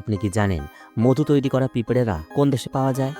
আপনি কি জানেন মধু তৈরি করা পিঁপড়েরা কোন দেশে পাওয়া যায়?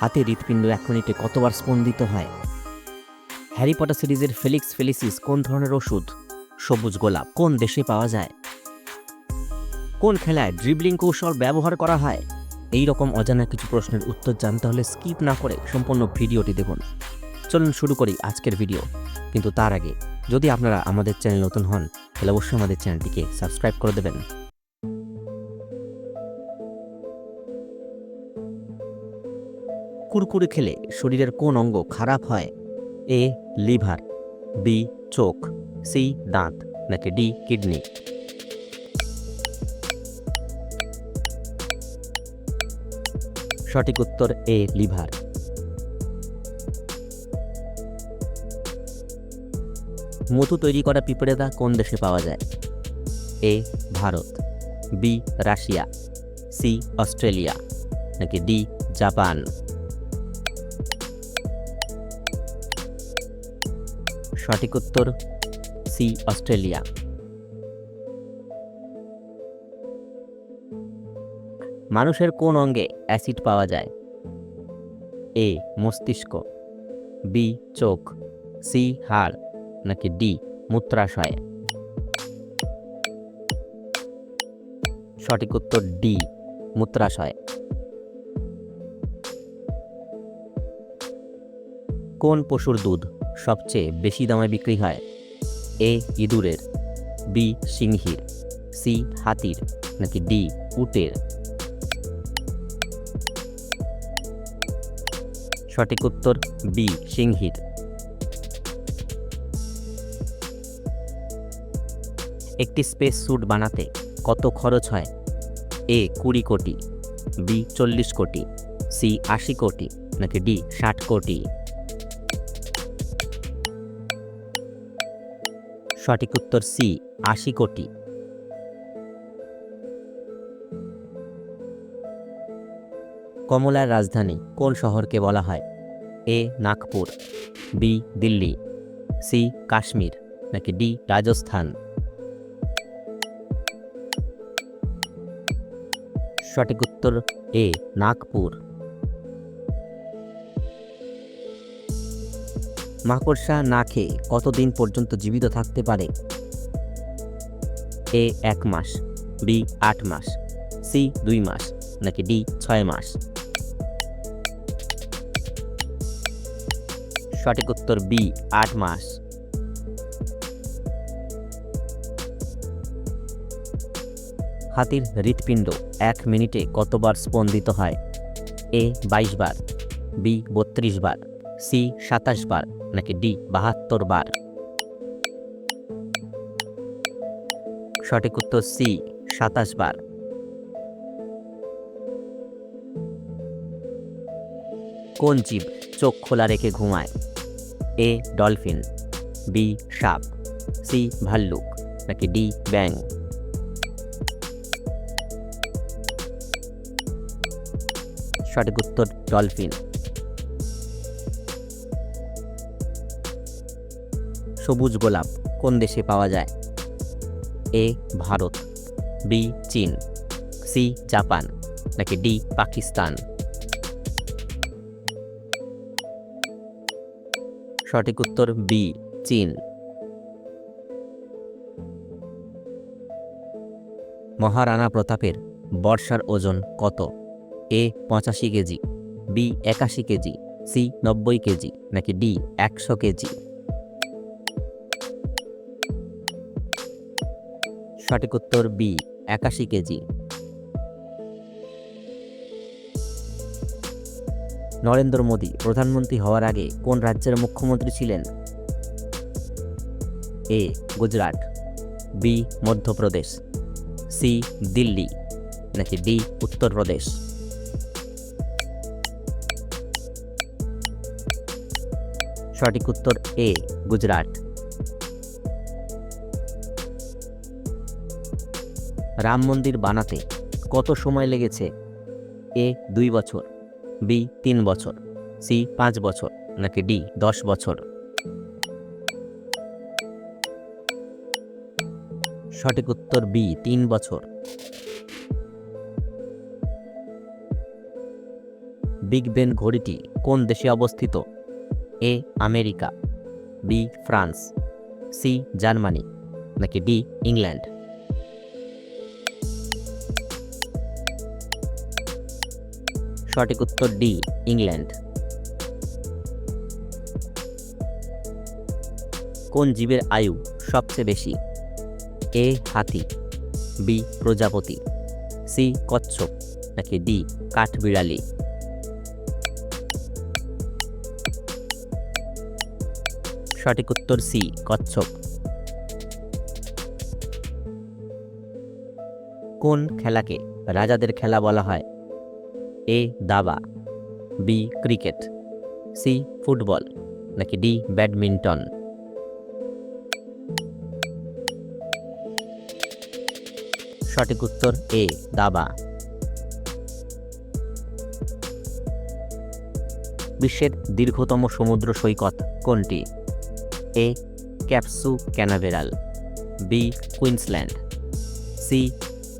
হাতে হৃৎপিণ্ড এক মিনিটে কতবার স্পন্দিত হয়? হ্যারি পটার সিরিজের ফেলিক্স ফেলিসিস কোন ধরনের ওষুধ? সবুজ গোলাপ কোন দেশে পাওয়া যায়? কোন খেলায় ড্রিবলিং কৌশল ব্যবহার করা হয়? এই রকম অজানা কিছু প্রশ্নের উত্তর জানতে হলে স্কিপ না করে সম্পূর্ণ ভিডিওটি দেখুন। চলুন শুরু করি আজকের ভিডিও। কিন্তু তার আগে, যদি আপনারা আমাদের চ্যানেল নতুন হন, তাহলে অবশ্যই আমাদের চ্যানেলটিকে সাবস্ক্রাইব করে দেবেন। কুরকুরে খেলে শরীরের কোন অঙ্গ খারাপ হয়? এ, লিভার, বি, চোখ, সি, দাঁত, নাকি ডি, কিডনি? সঠিক উত্তর এ, লিভার। মধু তৈরি করা পিঁপড়েদা কোন দেশে পাওয়া যায়? A, Bharat, B, Russia, C, Australia, নাকি ডি, জাপান? সঠিক উত্তর, সি, অস্ট্রেলিয়া। মানুষের কোন অঙ্গে অ্যাসিড পাওয়া যায়? এ, মস্তিষ্ক, বি, চোখ, সি, হাড়, নাকি ডি, মূত্রাশয়? সঠিক উত্তর ডি, মূত্রাশয়। কোন পশুর দুধ? সবচেয়ে বেশি দামে বিক্রি হয়? এ, ইঁদুরের, বি, সিংহীর, সি, হাতির, নাকি ডি, উটের? সঠিক উত্তর, বি, সিংহীর। একটি স্পেস স্যুট বানাতে কত খরচ হয়? এ, কুড়ি কোটি, বি, চল্লিশ কোটি, সি, আশি কোটি, নাকি ডি, ষাট কোটি? সঠিক উত্তর সি, আশি কোটি। কমলার রাজধানী কোন শহরকে বলা হয়? A, Nagpur, B, Delhi, C, Kashmir, নাকি ডি, রাজস্থান? সঠিক উত্তর এ, নাগপুর। মাকড়সা না খেয়ে কতদিন পর্যন্ত জীবিত থাকতে পারে? এ, এক মাস। বি, আট মাস। সি, দুই মাস। নাকি ডি, ছয় মাস? সঠিক উত্তর বি, আট মাস। হাতির হৃৎপিণ্ড এক মিনিটে কতবার স্পন্দিত হয়? এ, বাইশ বার। বি, বত্রিশ বার। সি সাতাশ বার, নাকি ডি বাহাত্তর বার? সঠিক উত্তর সি সাতাশ বার। কোন জীব চোখ খোলা রেখে ঘুমায়? এ ডলফিন, বি সাপ, সি ভাল্লুক, নাকি ডি ব্যাং সঠিক উত্তর ডলফিন। সবুজ গোলাপ কোন দেশে পাওয়া যায়? এ, ভারত, বি, চীন, সি, জাপান, নাকি ডি, পাকিস্তান? সঠিক উত্তর বি, চীন। মহারানা প্রতাপের বর্ষার ওজন কত? এ, পঁচাশি কেজি, বি, একাশি কেজি, সি, নব্বই কেজি, নাকি ডি, একশো কেজি? সঠিক উত্তর বি, একাশি কেজি। নরেন্দ্র মোদী, প্রধানমন্ত্রী হওয়ার আগে কোন রাজ্যের মুখ্যমন্ত্রী ছিলেন? A, Gujarat, B, Madhya Pradesh, C, Delhi, নাকি ডি, উত্তরপ্রদেশ? সঠিক উত্তর এ, গুজরাট। রাম মন্দির বানাতে কত সময় লেগেছে? এ, দুই বছর। বি, তিন বছর। সি, পাঁচ বছর। নাকি ডি, দশ বছর? সঠিক উত্তর বি, তিন বছর। বিগ বেন ঘড়িটি কোন দেশে অবস্থিত? A, America. B, France. C, Germany. নাকি ডি, ইংল্যান্ড। সঠিক উত্তর ডি, ইংল্যান্ড। কোন জীবের আয়ু সবচেয়ে বেশি? এ, হাতি, বি, প্রজাপতি, সি, কচ্ছপ, নাকি ডি, কাঠবিড়ালি? সঠিক উত্তর সি, কচ্ছপ। কোন খেলাকে রাজাদের খেলা বলা হয়? এ দাবা, বি ক্রিকেট, সি ফুটবল, নাকি ডি ব্যাডমিন্টন? সঠিক উত্তর এ, দাবা। বিশ্বের দীর্ঘতম সমুদ্র সৈকত কোনটি? A, Cape Canaveral, B, Queensland, C,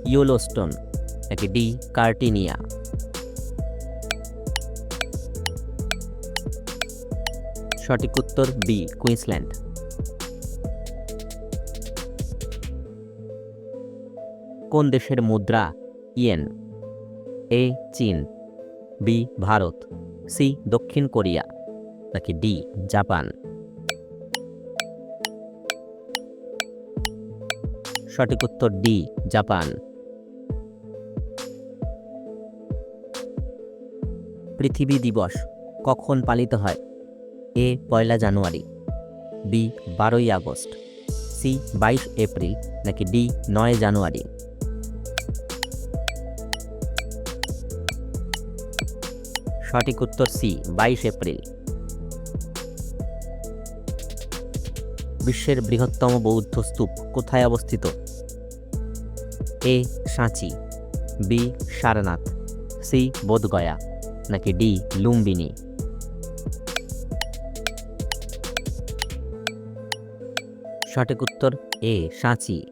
Yellowstone, নাকি ডি, কার্টিনিয়া? সঠিক উত্তর বি কুইন্সল্যান্ড। কোন দেশের মুদ্রা ইয়েন? এ চীন। বি ভারত। সি দক্ষিণ কোরিয়া। নাকি ডি জাপান। সঠিক উত্তর ডি জাপান। পৃথিবী দিবস কখন পালিত হয়? এ, পয়লা জানুয়ারি। বি, বারোই আগস্ট। সি, বাইশ এপ্রিল, নাকি ডি, নয় জানুয়ারি। সঠিক উত্তর সি, বাইশ এপ্রিল। বিশ্বের বৃহত্তম বৌদ্ধ স্তূপ কোথায় অবস্থিত? এ, সাঁচি। বি, সারনাথ। সি, বোধগয়া। নাকি ডি, লুম্বিনী। সঠিক উত্তর এ, সাঁচি।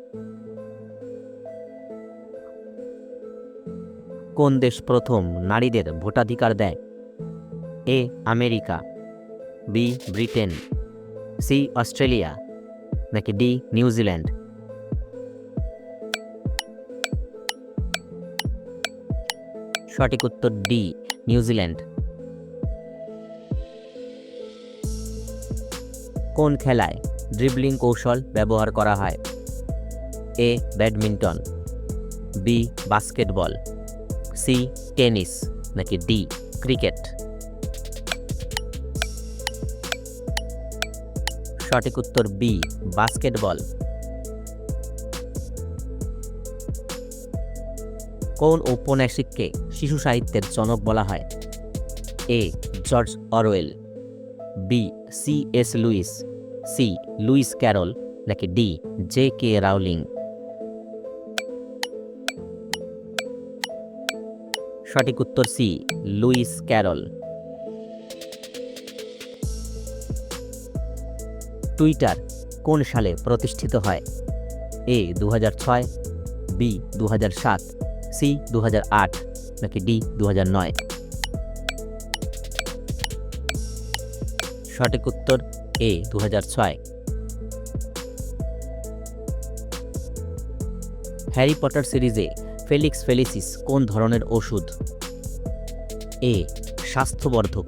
কোন দেশ প্রথম নারীদের ভোটাধিকার দেয়? A, America. B, Britain. C, Australia. নাকি ডি নিউজিল্যান্ড সঠিক উত্তর ডি নিউজিল্যান্ড কোন খেলায় ড্রিবলিং কৌশল ব্যবহার করা হয়। A, badminton. B, basketball. C, tennis নাকি ডি, ক্রিকেট। সঠিক উত্তর বি, বাস্কেটবল। কোন ঔপন্যাসিককে শিশু সাহিত্যের জনক বলা হয়? A, George Orwell. B, C S Lewis. C, Lewis Carroll নাকি ডি, জে কে রাউলিং। সঠিক উত্তর সি, লুইস ক্যারল। টুইটার কোন সালে প্রতিষ্ঠিত হয়? এ দু বি দু সি দু নাকি ডি দু সঠিক উত্তর এ দু হ্যারি পটার সিরিজে ফেলিক্স ফেলিসিস কোন ধরনের ওষুধ? এ স্বাস্থ্যবর্ধক,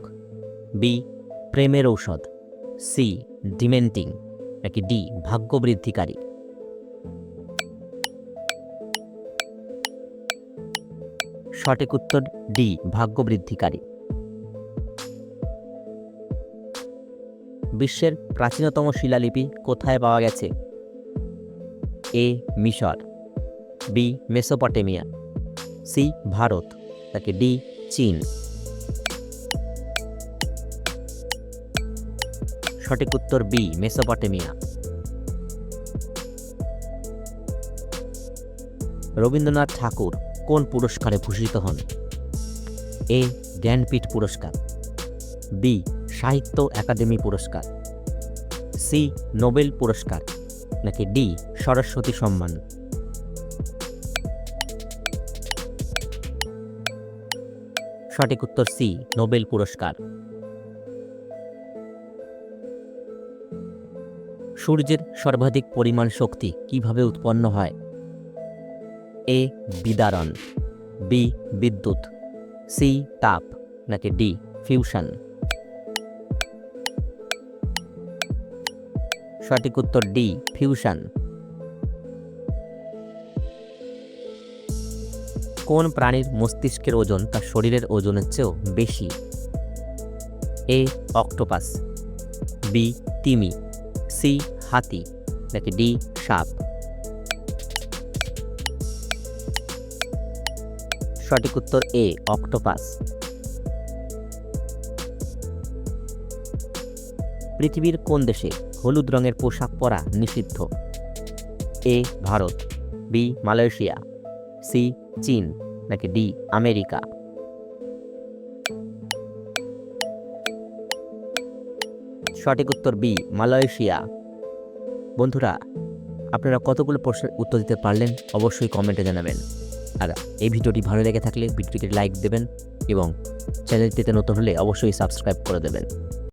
বি প্রেমের ঔষধ, সি ডিমেন্টিং, নাকি ডি ভাগ্যবৃদ্ধিকারী? সঠিক উত্তর ডি ভাগ্যবৃদ্ধিকারী। বিশ্বের প্রাচীনতম শিলালিপি কোথায় পাওয়া গেছে? এ. মিশর, বি. Mesopotamia, C. ভারত তাকে ডি. চীন। সঠিক উত্তর বি, মেসোপটেমিয়া। রবীন্দ্রনাথ ঠাকুর কোন পুরস্কারে ভূষিত হন? এ. জ্ঞানপীঠ পুরস্কার, বি. সাহিত্য একাডেমি পুরস্কার। সি, নোবেল পুরস্কার, নাকি ডি, সরস্বতী সম্মান। সঠিক উত্তর সি, নোবেল পুরস্কার। সূর্যের সর্বাধিক পরিমাণ শক্তি কীভাবে উৎপন্ন হয়? এ, বিদারণ, বি, বিদ্যুৎ, সি, তাপ, নাকি ডি, ফিউশন। সঠিক উত্তর ডি, ফিউশন। কোন প্রাণীর মস্তিষ্কের ওজন তার শরীরের ওজনের চেয়েও বেশি? A, octopus. বি, তিমি। সি, হাতি। নাকি ডি, সাপ। সঠিক উত্তর এ, অক্টোপাস। পৃথিবীর কোন দেশে হলুদ রঙের পোশাক পরা নিষিদ্ধ। A, Bharat. B, Malaysia. C, চীন। নাকি ডি, আমেরিকা। সঠিক উত্তর বি, মালয়েশিয়া। বন্ধুরা, আপনারা কতগুলো প্রশ্নের উত্তর দিতে পারলেন অবশ্যই কমেন্টে জানাবেন। আর এই ভিডিওটি ভালো লেগে থাকলে ভিডিওটিকে লাইক দেবেন এবং চ্যানেলটিতে নতুন হলে অবশ্যই সাবস্ক্রাইব করে দেবেন।